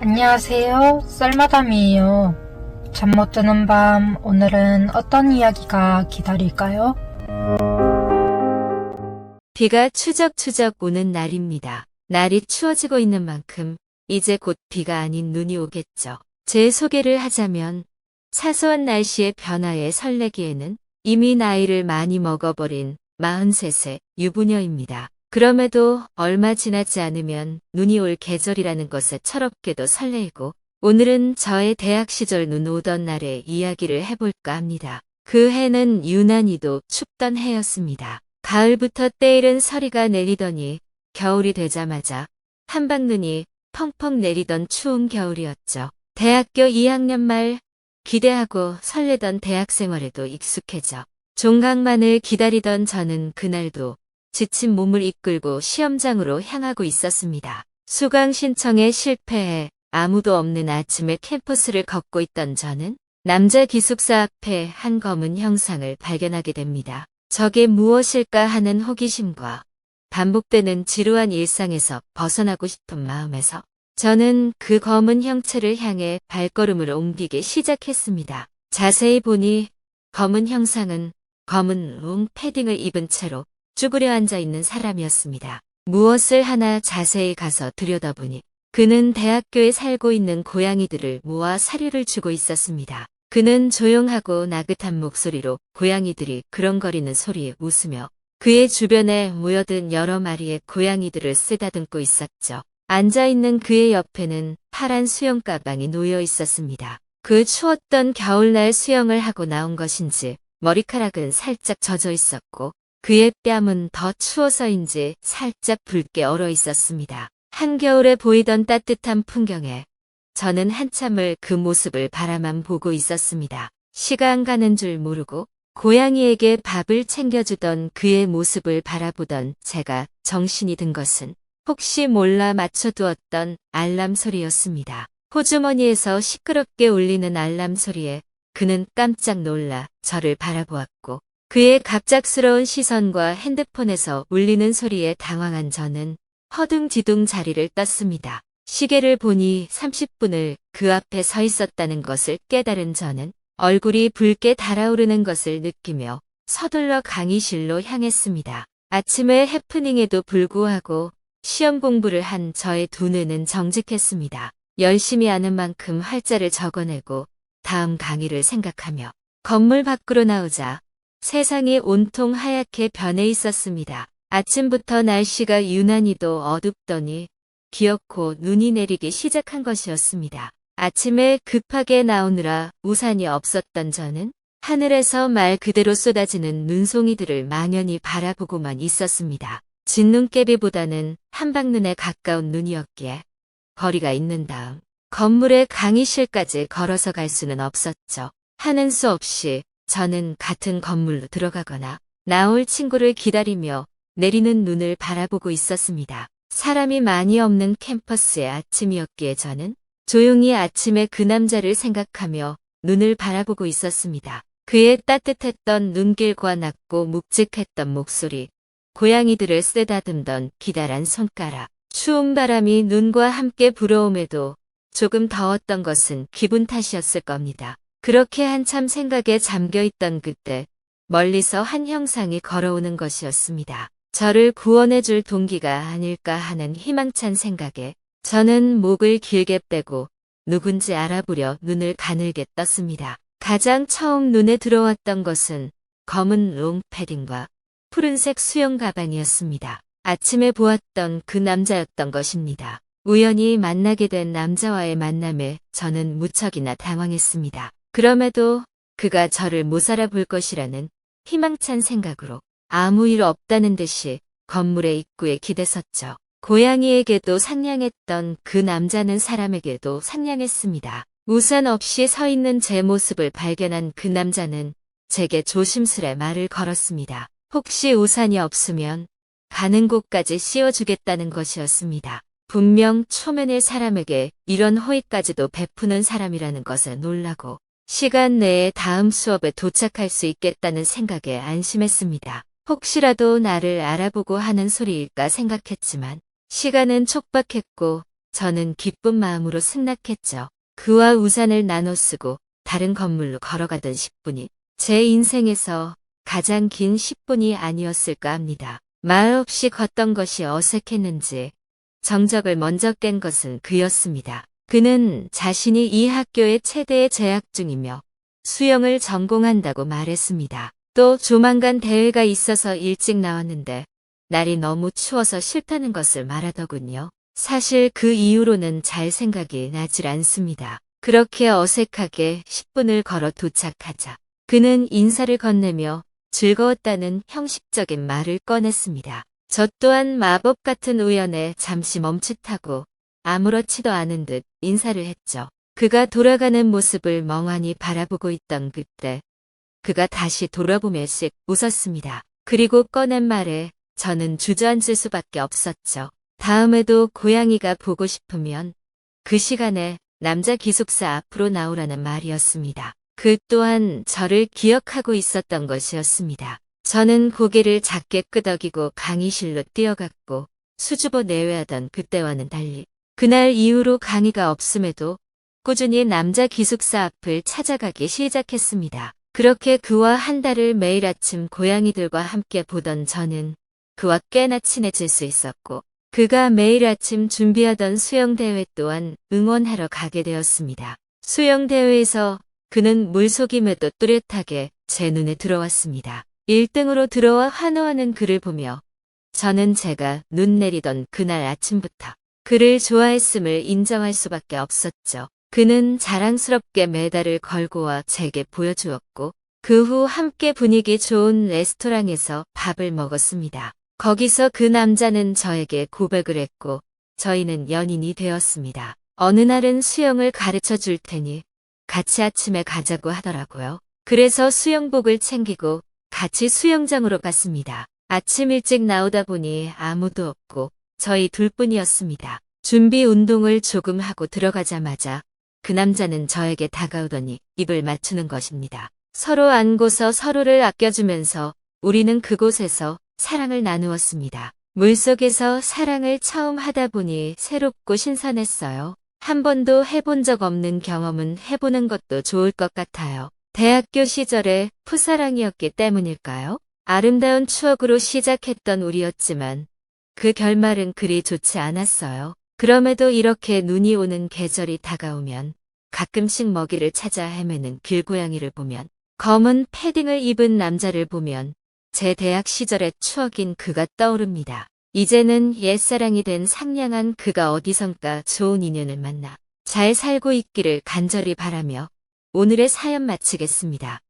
안녕하세요. 썰마담이에요. 잠 못 드는 밤, 오늘은 어떤 이야기가 기다릴까요? 비가 추적추적 오는 날입니다. 날이 추워지고 있는 만큼 이제 곧 비가 아닌 눈이 오겠죠. 제 소개를 하자면 사소한 날씨의 변화에 설레기에는 이미 나이를 많이 먹어버린 43세 유부녀입니다. 그럼에도 얼마 지나지 않으면 눈이 올 계절이라는 것에 철없게도 설레이고 오늘은 저의 대학 시절 눈 오던 날의 이야기를 해볼까 합니다. 그 해는 유난히도 춥던 해였습니다. 가을부터 때이른 서리가 내리더니 겨울이 되자마자 한방눈이 펑펑 내리던 추운 겨울이었죠. 대학교 2학년 말 기대하고 설레던 대학 생활에도 익숙해져 종강만을 기다리던 저는 그날도 지친 몸을 이끌고 시험장으로 향하고 있었습니다. 수강 신청에 실패해 아무도 없는 아침에 캠퍼스를 걷고 있던 저는 남자 기숙사 앞에 한 검은 형상을 발견하게 됩니다. 저게 무엇일까 하는 호기심과 반복되는 지루한 일상에서 벗어나고 싶은 마음에서 저는 그 검은 형체를 향해 발걸음을 옮기기 시작했습니다. 자세히 보니 검은 형상은 검은 롱 패딩을 입은 채로 쭈그려 앉아 있는 사람이었습니다. 무엇을 하나 자세히 가서 들여다보니 그는 대학교에 살고 있는 고양이들을 모아 사료를 주고 있었습니다. 그는 조용하고 나긋한 목소리로 고양이들이 그렁거리는 소리에 웃으며 그의 주변에 모여든 여러 마리의 고양이들을 쓰다듬고 있었죠. 앉아있는 그의 옆에는 파란 수영 가방이 놓여 있었습니다. 그 추웠던 겨울날 수영을 하고 나온 것인지 머리카락은 살짝 젖어 있었고 그의 뺨은 더 추워서인지 살짝 붉게 얼어 있었습니다. 한겨울에 보이던 따뜻한 풍경에 저는 한참을 그 모습을 바라만 보고 있었습니다. 시간 가는 줄 모르고 고양이에게 밥을 챙겨주던 그의 모습을 바라보던 제가 정신이 든 것은 혹시 몰라 맞춰두었던 알람 소리였습니다. 호주머니에서 시끄럽게 울리는 알람 소리에 그는 깜짝 놀라 저를 바라보았고 그의 갑작스러운 시선과 핸드폰에서 울리는 소리에 당황한 저는 허둥지둥 자리를 떴습니다. 시계를 보니 30분을 그 앞에 서 있었다는 것을 깨달은 저는 얼굴이 붉게 달아오르는 것을 느끼며 서둘러 강의실로 향했습니다. 아침의 해프닝에도 불구하고 시험 공부를 한 저의 두 눈은 정직했습니다. 열심히 하는 만큼 활자를 적어내고 다음 강의를 생각하며 건물 밖으로 나오자 세상이 온통 하얗게 변해 있었습니다. 아침부터 날씨가 유난히도 어둡더니 기어코 눈이 내리기 시작한 것이었습니다. 아침에 급하게 나오느라 우산이 없었던 저는 하늘에서 말 그대로 쏟아지는 눈송이들을 망연히 바라보고만 있었습니다. 진눈깨비보다는 한방눈에 가까운 눈이었기에 거리가 있는 다음 건물의 강의실까지 걸어서 갈 수는 없었죠. 하는 수 없이 저는 같은 건물로 들어가거나 나올 친구를 기다리며 내리는 눈을 바라보고 있었습니다. 사람이 많이 없는 캠퍼스의 아침이었기에 저는 조용히 아침에 그 남자를 생각하며 눈을 바라보고 있었습니다. 그의 따뜻했던 눈길과 낮고 묵직했던 목소리, 고양이들을 쓰다듬던 기다란 손가락, 추운 바람이 눈과 함께 불어옴에도 조금 더웠던 것은 기분 탓이었을 겁니다. 그렇게 한참 생각에 잠겨 있던 그때 멀리서 한 형상이 걸어오는 것이었습니다. 저를 구원해줄 동기가 아닐까 하는 희망찬 생각에 저는 목을 길게 빼고 누군지 알아보려 눈을 가늘게 떴습니다. 가장 처음 눈에 들어왔던 것은 검은 롱 패딩과 푸른색 수영 가방이었습니다. 아침에 보았던 그 남자였던 것입니다. 우연히 만나게 된 남자와의 만남에 저는 무척이나 당황했습니다. 그럼에도 그가 저를 못 알아볼 것이라는 희망찬 생각으로 아무 일 없다는 듯이 건물의 입구에 기대섰죠. 고양이에게도 상냥했던 그 남자는 사람에게도 상냥했습니다. 우산 없이 서 있는 제 모습을 발견한 그 남자는 제게 조심스레 말을 걸었습니다. 혹시 우산이 없으면 가는 곳까지 씌워주겠다는 것이었습니다. 분명 초면의 사람에게 이런 호의까지도 베푸는 사람이라는 것에 놀라고 시간 내에 다음 수업에 도착할 수 있겠다는 생각에 안심했습니다. 혹시라도 나를 알아보고 하는 소리일까 생각했지만 시간은 촉박했고 저는 기쁜 마음으로 승낙했죠. 그와 우산을 나눠 쓰고 다른 건물로 걸어가던 10분이 제 인생에서 가장 긴 10분이 아니었을까 합니다. 말 없이 걷던 것이 어색했는지 정적을 먼저 깬 것은 그였습니다. 그는 자신이 이 학교의 최대의 재학 중이며 수영을 전공한다고 말했습니다. 또 조만간 대회가 있어서 일찍 나왔는데 날이 너무 추워서 싫다는 것을 말하더군요. 사실 그 이후로는 잘 생각이 나질 않습니다. 그렇게 어색하게 10분을 걸어 도착하자 그는 인사를 건네며 즐거웠다는 형식적인 말을 꺼냈습니다. 저 또한 마법 같은 우연에 잠시 멈칫하고 아무렇지도 않은 듯 인사를 했죠. 그가 돌아가는 모습을 멍하니 바라보고 있던 그때 그가 다시 돌아보며 씩 웃었습니다. 그리고 꺼낸 말에 저는 주저앉을 수밖에 없었죠. 다음에도 고양이가 보고 싶으면 그 시간에 남자 기숙사 앞으로 나오라는 말이었습니다. 그 또한 저를 기억하고 있었던 것이었습니다. 저는 고개를 작게 끄덕이고 강의실로 뛰어갔고 수줍어 내외하던 그때와는 달리 그날 이후로 강의가 없음에도 꾸준히 남자 기숙사 앞을 찾아가기 시작했습니다. 그렇게 그와 한 달을 매일 아침 고양이들과 함께 보던 저는 그와 꽤나 친해질 수 있었고 그가 매일 아침 준비하던 수영대회 또한 응원하러 가게 되었습니다. 수영대회에서 그는 물속임에도 뚜렷하게 제 눈에 들어왔습니다. 1등으로 들어와 환호하는 그를 보며 저는 제가 눈 내리던 그날 아침부터 그를 좋아했음을 인정할 수밖에 없었죠. 그는 자랑스럽게 메달을 걸고 와 제게 보여주었고 그 후 함께 분위기 좋은 레스토랑에서 밥을 먹었습니다. 거기서 그 남자는 저에게 고백을 했고 저희는 연인이 되었습니다. 어느 날은 수영을 가르쳐 줄 테니 같이 아침에 가자고 하더라고요. 그래서 수영복을 챙기고 같이 수영장으로 갔습니다. 아침 일찍 나오다 보니 아무도 없고 저희 둘뿐이었습니다. 준비 운동을 조금 하고 들어가자마자 그 남자는 저에게 다가오더니 입을 맞추는 것입니다. 서로 안고서 서로를 아껴주면서 우리는 그곳에서 사랑을 나누었습니다. 물속에서 사랑을 처음 하다 보니 새롭고 신선했어요. 한 번도 해본 적 없는 경험은 해보는 것도 좋을 것 같아요. 대학교 시절에 풋사랑이었기 때문일까요? 아름다운 추억으로 시작했던 우리였지만 그 결말은 그리 좋지 않았어요. 그럼에도 이렇게 눈이 오는 계절이 다가오면 가끔씩 먹이를 찾아 헤매는 길고양이를 보면 검은 패딩을 입은 남자를 보면 제 대학 시절의 추억인 그가 떠오릅니다. 이제는 옛사랑이 된 상냥한 그가 어디선가 좋은 인연을 만나 잘 살고 있기를 간절히 바라며 오늘의 사연 마치겠습니다.